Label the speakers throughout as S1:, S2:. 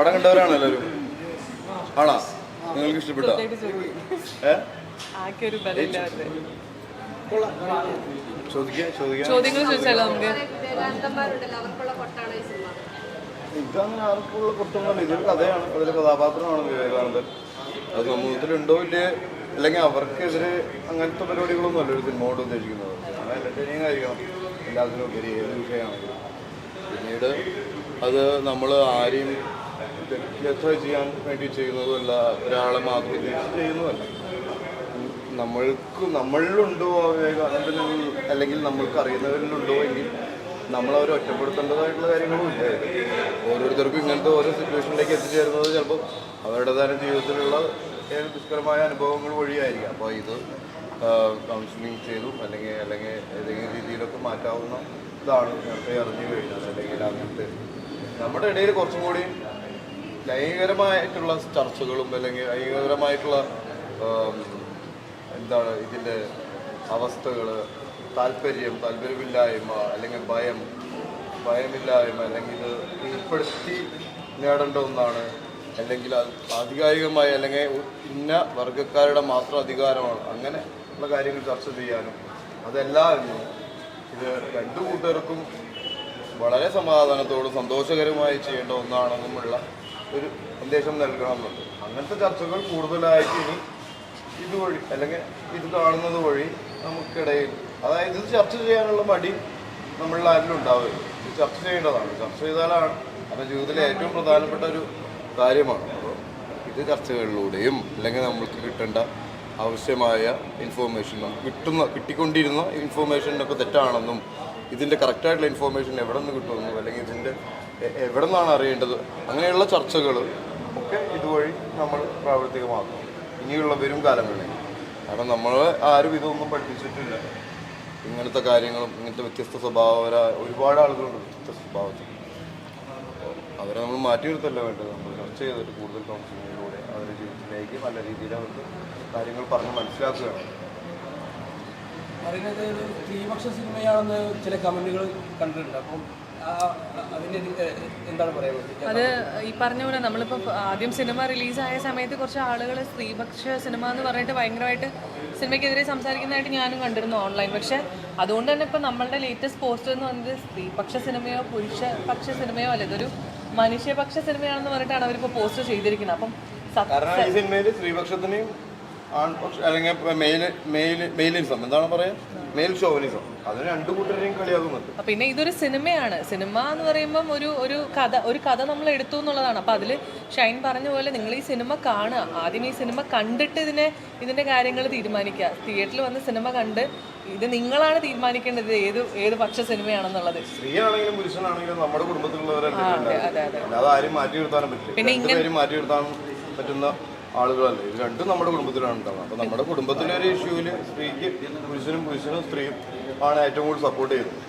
S1: പടം കണ്ടവരാണ് എല്ലാവരും? ആണോ? നിങ്ങൾക്ക് ഇഷ്ടപ്പെട്ടോ? ചോദിക്കാം ചോദിക്കാം.
S2: ചോദ്യങ്ങൾ ചോദിച്ചാലോ നമുക്ക്?
S3: വിവേകാനന്ദന്മാരുണ്ടല്ലോ അവർക്കുള്ള കൊട്ടാണ് ഈ സിനിമ.
S1: ഇതങ്ങനെ ആർക്കുള്ള ഇതൊരു കഥയാണ്. അതൊരു കഥാപാത്രമാണ് വിവേകാനന്ദൻ. അത് സമൂഹത്തിലുണ്ടോ ഇല്ലേ അല്ലെങ്കിൽ അവർക്കെതിരെ അങ്ങനത്തെ പരിപാടികളൊന്നും അല്ല ഒരു സിനിമയോട് കൊണ്ട് ഉദ്ദേശിക്കുന്നത്. എന്റർടൈനിങ് ആയിരിക്കണം. എല്ലാത്തിനും ഉപരി ഏത് വിഷയമാണെങ്കിലും പിന്നീട് അത് നമ്മൾ ആരെയും വ്യക്തിഹത്യ ചെയ്യാൻ വേണ്ടി ചെയ്യുന്നതുമല്ല ഒരാളെ മാത്രം ഉദ്ദേശിച്ച് ചെയ്യുന്നതല്ല നമ്മൾക്ക് നമ്മളിലുണ്ടോ വിവേകാനന്ദൻ അല്ലെങ്കിൽ നമ്മൾക്ക് അറിയുന്നവരിലുണ്ടോ എങ്കിൽ നമ്മളവരെ ഒറ്റപ്പെടുത്തേണ്ടതായിട്ടുള്ള കാര്യങ്ങളും ഇല്ല. ഓരോരുത്തർക്കും ഇങ്ങനത്തെ ഓരോ സിറ്റുവേഷനിലേക്ക് എത്തിച്ചേരുന്നത് ചിലപ്പോൾ തന്നെ ജീവിതത്തിലുള്ള ദുഷ്കരമായ അനുഭവങ്ങൾ വഴിയായിരിക്കാം. അപ്പോൾ ഇത് കൗൺസിലിംഗ് ചെയ്തും അല്ലെങ്കിൽ അല്ലെങ്കിൽ ഏതെങ്കിലും രീതിയിലൊക്കെ മാറ്റാവുന്ന ഇതാണ് നേരത്തെ അറിഞ്ഞു കഴിഞ്ഞാൽ അല്ലെങ്കിൽ അങ്ങനത്തെ നമ്മുടെ ഇടയിൽ കുറച്ചും കൂടി ലൈംഗികരമായിട്ടുള്ള ചർച്ചകളും അല്ലെങ്കിൽ ലൈംഗികപരമായിട്ടുള്ള എന്താണ് ഇതിന്റെ അവസ്ഥകൾ താല്പര്യം താല്പര്യമില്ലായ്മ അല്ലെങ്കിൽ ഭയം ഭയമില്ലായ്മ അല്ലെങ്കിൽ ഇത് ഉൾപ്പെടുത്തി നേടേണ്ട ഒന്നാണ്. അല്ലെങ്കിൽ അത് ആധികാരികമായി അല്ലെങ്കിൽ ഇന്ന വർഗക്കാരുടെ മാത്രം അധികാരമാണ്. അങ്ങനെ ഉള്ള കാര്യങ്ങൾ ചർച്ച ചെയ്യാനും അതെല്ലാം ഇത് രണ്ടു കൂട്ടർക്കും വളരെ സമാധാനത്തോടും സന്തോഷകരമായി ചെയ്യേണ്ട ഒന്നാണെന്നുമുള്ള ഒരു സന്ദേശം നൽകണമെന്നുണ്ട്. അങ്ങനത്തെ ചർച്ചകൾ കൂടുതലായിട്ട് ഇനി ഇതുവഴി അല്ലെങ്കിൽ ഇത് കാണുന്നത് വഴി നമുക്കിടയിൽ അതായത് ഇത് ചർച്ച ചെയ്യാനുള്ള മടി നമ്മളിൽ ആരിലും ഇത് ചർച്ച ചെയ്യേണ്ടതാണ്. ചർച്ച ചെയ്താലാണ് അത് ജീവിതത്തിലെ ഏറ്റവും പ്രധാനപ്പെട്ട ഒരു കാര്യമാണ്. അപ്പോൾ ഇത് ചർച്ചകളിലൂടെയും അല്ലെങ്കിൽ നമ്മൾക്ക് കിട്ടേണ്ട ആവശ്യമായ ഇൻഫോർമേഷൻ കിട്ടുന്ന കിട്ടിക്കൊണ്ടിരുന്ന ഇൻഫോർമേഷനൊക്കെ തെറ്റാണെന്നും ഇതിന്റെ കറക്റ്റായിട്ടുള്ള ഇൻഫോർമേഷൻ എവിടെ നിന്ന് കിട്ടുമെന്നും അല്ലെങ്കിൽ ഇതിന്റെ എവിടെ നിന്നാണ് അറിയേണ്ടത് അങ്ങനെയുള്ള ചർച്ചകൾ ഒക്കെ ഇതുവഴി നമ്മൾ പ്രാവർത്തികമാക്കും. ഇനിയുള്ള വരും കാലങ്ങളിൽ. കാരണം നമ്മൾ ആരും ഇതൊന്നും പഠിപ്പിച്ചിട്ടില്ല. ഇങ്ങനത്തെ കാര്യങ്ങളും ഇങ്ങനത്തെ വ്യത്യസ്ത സ്വഭാവരായ ഒരുപാട് ആളുകളുണ്ട് വ്യത്യസ്ത സ്വഭാവത്തിൽ. അവരെ നമ്മൾ മാറ്റി നിർത്തല്ല വേണ്ടത്? നമ്മൾ ചർച്ച ചെയ്തിട്ട് കൂടുതൽ കൗൺസിലിങ്ങിലൂടെ അവരുടെ ജീവിതത്തിലേക്ക് നല്ല രീതിയിൽ അവർക്ക് കാര്യങ്ങൾ പറഞ്ഞ് മനസ്സിലാക്കുകയാണ്.
S4: പറയുന്നത് ഒരു സ്ത്രീപക്ഷ സിനിമയാണെന്ന് ചില കമന്റുകൾ കണ്ടിട്ടുണ്ട്. അപ്പം ആ- അതിന് എന്താണ് പറയുന്നത്?
S2: അത് ഈ പറഞ്ഞ പോലെ നമ്മളിപ്പോൾ ആദ്യം സിനിമ റിലീസായ സമയത്ത് കുറച്ച് ആളുകൾ സ്ത്രീപക്ഷ സിനിമ എന്ന് പറഞ്ഞിട്ട് ഭയങ്കരമായിട്ട് സിനിമയ്ക്കെതിരെ സംസാരിക്കുന്നതായിട്ട് ഞാനും കണ്ടിരുന്നു ഓൺലൈൻ. പക്ഷെ അതുകൊണ്ട് തന്നെ ഇപ്പം നമ്മളുടെ ലേറ്റസ്റ്റ് പോസ്റ്റർ എന്ന് പറയുന്നത് സ്ത്രീപക്ഷ സിനിമയോ പുരുഷപക്ഷ സിനിമയോ അല്ല ഇതൊരു മനുഷ്യപക്ഷ സിനിമയാണെന്ന് പറഞ്ഞിട്ടാണ് അവരിപ്പോൾ പോസ്റ്റർ ചെയ്തിരിക്കുന്നത്. അപ്പം
S1: കാരണം ഈ സിനിമയിൽ സ്ത്രീപക്ഷത്തിനെയും ആൺപക്ഷ അല്ലെങ്കിൽ മെയിലിസം എന്താണ് പറയാ? Male chauvinism. അതിന് രണ്ടു കൂട്ടരെയും കളിയാകുന്നുണ്ട്
S2: അപ്പൊ പിന്നെ ഇതൊരു സിനിമയാണ്. സിനിമ എന്ന് പറയുമ്പോൾ ഒരു ഒരു കഥ ഒരു കഥ നമ്മൾ എടുത്തു എന്നുള്ളതാണ്. അപ്പൊ അതിൽ ഷൈൻ പറഞ്ഞ പോലെ നിങ്ങൾ ഈ സിനിമ കാണുക. ആദ്യം ഈ സിനിമ കണ്ടിട്ട് ഇതിനെ ഇതിന്റെ കാര്യങ്ങൾ തീരുമാനിക്കുക. തിയേറ്ററിൽ വന്ന് സിനിമ കണ്ട് ഇത് നിങ്ങളാണ് തീരുമാനിക്കേണ്ടത് ഏത് ഏത് പക്ഷ സിനിമയാണെന്നുള്ളത്.
S1: സ്ത്രീയാണെങ്കിലും പുരുഷനാണെങ്കിലും നമ്മുടെ കുടുംബത്തിലുള്ളവരല്ലേ പിന്നെ ആരും മാറ്റി നിർത്താനും പറ്റുന്ന ആളുകളല്ലേ? ഇത് രണ്ടും നമ്മുടെ കുടുംബത്തിലാണ് ഉണ്ടാവുക അപ്പം നമ്മുടെ കുടുംബത്തിലെ ഒരു ഇഷ്യൂവിൽ സ്ത്രീക്ക് പുരുഷനും പുരുഷനും സ്ത്രീയും ആണ് ഏറ്റവും കൂടുതൽ സപ്പോർട്ട് ചെയ്യുന്നത്.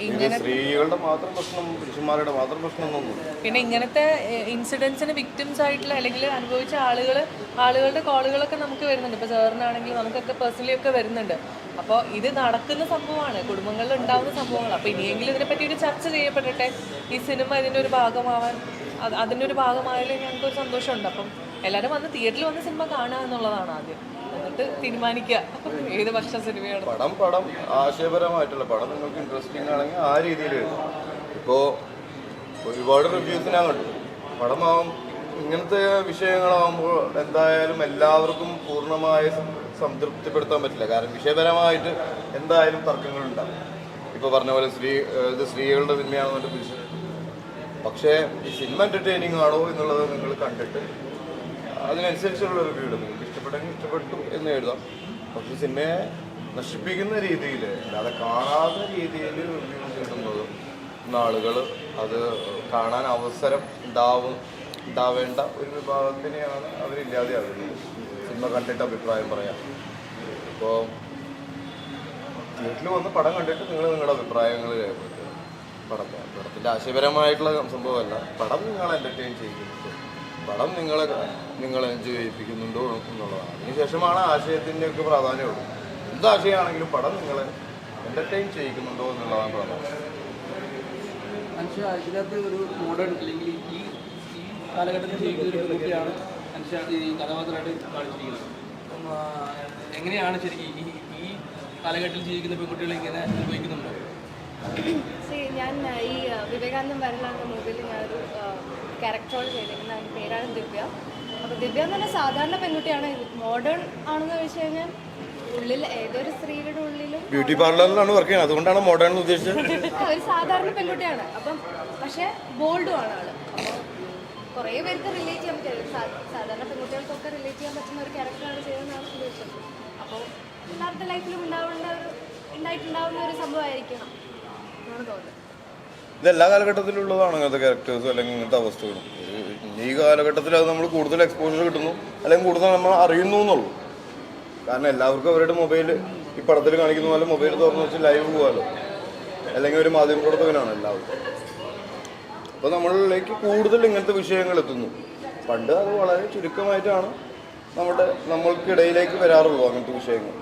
S2: പിന്നെ
S1: സ്ത്രീകളുടെ മാത്രം പ്രശ്നം പുരുഷന്മാരുടെ മാത്രം പ്രശ്നം
S2: പിന്നെ ഇങ്ങനത്തെ ഇൻസിഡൻസിന് വിക്ടിംസ് ആയിട്ടുള്ള അല്ലെങ്കിൽ അനുഭവിച്ച ആളുകൾ ആളുകളുടെ കോളുകളൊക്കെ നമുക്ക് വരുന്നുണ്ട്. ഇപ്പോൾ സാറിനാണെങ്കിലും നമുക്കൊക്കെ പേഴ്സണലി ഒക്കെ വരുന്നുണ്ട്. അപ്പോൾ ഇത് നടക്കുന്ന സംഭവമാണ്. കുടുംബങ്ങളിൽ ഉണ്ടാവുന്ന സംഭവങ്ങൾ അപ്പോൾ ഇനിയെങ്കിലും ഇതിനെപ്പറ്റി ഒരു ചർച്ച ചെയ്യപ്പെടട്ടെ? ഈ സിനിമ ഇതിന്റെ ഒരു ഭാഗമാവാൻ അതിന്റെ അതിന്റെ ഒരു ഭാഗമായാലും ഞങ്ങൾക്ക് ഒരു സന്തോഷമുണ്ട്. അപ്പം എല്ലാവരും വന്ന് തിയേറ്ററിൽ വന്ന് സിനിമ കാണുക എന്നുള്ളതാണ് ആദ്യം. സിനിമയാണ്?
S1: പടം പടം ആശയപരമായിട്ടുള്ള പടം നിങ്ങൾക്ക് ഇൻട്രസ്റ്റിംഗ് ആണെങ്കിൽ ആ രീതിയിൽ ഇപ്പോ ഒരുപാട് റിവ്യൂസ് ഞാൻ കണ്ടു. പടമാവും ഇങ്ങനത്തെ വിഷയങ്ങളാവുമ്പോൾ എന്തായാലും എല്ലാവർക്കും പൂർണമായി സംതൃപ്തിപ്പെടുത്താൻ പറ്റില്ല. കാരണം വിഷയപരമായിട്ട് എന്തായാലും തർക്കങ്ങളുണ്ടാവും ഇപ്പൊ പറഞ്ഞ പോലെ സ്ത്രീ ഇത് സ്ത്രീകളുടെ സിനിമയാണെന്നുണ്ട് പക്ഷേ ഈ സിനിമ എന്റർടൈനിങ് ആണോ എന്നുള്ളത് നിങ്ങൾ കണ്ടിട്ട് അതിനനുസരിച്ചുള്ള റിവ്യൂ ഇടും നിങ്ങൾക്ക് ഇഷ്ടപ്പെട്ടെങ്കിൽ ഇഷ്ടപ്പെട്ടു എന്ന് എഴുതാം. പക്ഷെ സിനിമയെ നശിപ്പിക്കുന്ന രീതിയിൽ അല്ലാതെ കാണാത്ത രീതിയിൽ റിവ്യൂ ചെയ്യുന്നതും ആളുകൾ അത് കാണാൻ അവസരം ഉണ്ടാവും ഉണ്ടാവേണ്ട ഒരു വിഭാഗത്തിനെയാണ് അവരില്ലാതെയാകുന്നത്. സിനിമ കണ്ടിട്ട് അഭിപ്രായം പറയാം. ഇപ്പോൾ തിയേറ്ററിൽ വന്ന് പടം കണ്ടിട്ട് നിങ്ങൾ നിങ്ങളുടെ അഭിപ്രായങ്ങൾ രേഖപ്പെടുത്തുക. പടത്തെ പടത്തിന്റെ ആശയപരമായിട്ടുള്ള സംഭവമല്ല. പടം നിങ്ങൾ എന്റർടൈൻ ചെയ്യുന്നുണ്ട് പടം നിങ്ങളെ നിങ്ങളെ എൻജോയ് ചെയ്യിപ്പിക്കുന്നുണ്ടോ എന്നുള്ളതാണ്. അതിനുശേഷമാണ് ആശയത്തിന്റെ ഒക്കെ പ്രാധാന്യമുള്ളൂ എന്ത് ആശയമാണെങ്കിലും പടം നിങ്ങളെ എന്റർടൈൻ ചെയ്യിക്കുന്നുണ്ടോ എന്നുള്ളതാണ് പ്രാധാന്യം.
S4: മനുഷ്യ ഇതിനകത്ത് ഒരു മോഡേൺ അല്ലെങ്കിൽ ഈ ഈ കാലഘട്ടത്തിൽ ജീവിക്കുന്ന ഒരു അനുഷ ഈ കഥാപാത്രമായിട്ട് കാണിച്ചിരിക്കുന്നത്. എങ്ങനെയാണ് ശരിക്കും ഈ ഈ കാലഘട്ടത്തിൽ ജീവിക്കുന്ന പെൺകുട്ടികൾ ഇങ്ങനെ അനുഭവിക്കുന്നുണ്ടോ?
S5: ഞാൻ ഈ വിവേകാനന്ദം വരലാണ് മൂവിയിൽ ഞാനൊരു ക്യാരക്ടറോട് ചെയ്തിരിക്കുന്നത്. അതിന്റെ പേരാണ് ദിവ്യ. അപ്പോൾ ദിവ്യ എന്ന് പറഞ്ഞാൽ സാധാരണ പെൺകുട്ടിയാണ്. മോഡേൺ ആണെന്ന് ചോദിച്ചു കഴിഞ്ഞാൽ ഉള്ളിൽ ഏതൊരു സ്ത്രീയുടെ ഉള്ളിലും
S1: ബ്യൂട്ടി പാർലറിലാണ് വർക്ക് ചെയ്യുന്നത്. അതുകൊണ്ടാണ് മോഡേൺ ഉദ്ദേശിച്ചത്.
S5: ഒരു സാധാരണ പെൺകുട്ടിയാണ്. അപ്പം പക്ഷേ ബോൾഡും ആണ് ആൾ കുറേ പേർക്ക് റിലേറ്റ് ചെയ്യാൻ പറ്റില്ല. സാധാരണ പെൺകുട്ടികൾക്കൊക്കെ റിലേറ്റ് ചെയ്യാൻ പറ്റുന്ന ഒരു ക്യാരക്ടറാണ് ചെയ്തതെന്നാണ് ഉദ്ദേശിച്ചത്. അപ്പോൾ എല്ലാവരുടെ ലൈഫിലും ഉണ്ടാവേണ്ട ഒരു ഉണ്ടായിട്ടുണ്ടാവുന്ന ഒരു സംഭവമായിരിക്കണം എന്നാണ് തോന്നുന്നത്.
S1: ഇത് എല്ലാ കാലഘട്ടത്തിലുള്ളതാണ് ഇങ്ങനത്തെ ക്യാരക്ടേഴ്സും അല്ലെങ്കിൽ ഇങ്ങനത്തെ അവസ്ഥകളും ഈ- കാലഘട്ടത്തിൽ അത് നമ്മൾ കൂടുതൽ എക്സ്പോഷർ കിട്ടുന്നു അല്ലെങ്കിൽ കൂടുതൽ നമ്മൾ അറിയുന്നു എന്നുള്ളൂ. കാരണം എല്ലാവർക്കും അവരുടെ മൊബൈൽ ഈ പടത്തിൽ കാണിക്കുന്ന പോലെ മൊബൈൽ തുറന്ന് വെച്ച് ലൈവ് പോകാമല്ലോ അല്ലെങ്കിൽ ഒരു മാധ്യമപ്രവർത്തകനാണ് എല്ലാവരും അപ്പോൾ നമ്മളിലേക്ക് കൂടുതൽ ഇങ്ങനത്തെ വിഷയങ്ങൾ എത്തുന്നു. പണ്ട് അത് വളരെ ചുരുക്കമായിട്ടാണ് നമ്മുടെ നമ്മൾക്കിടയിലേക്ക് വരാറുള്ളൂ അങ്ങനത്തെ വിഷയങ്ങൾ.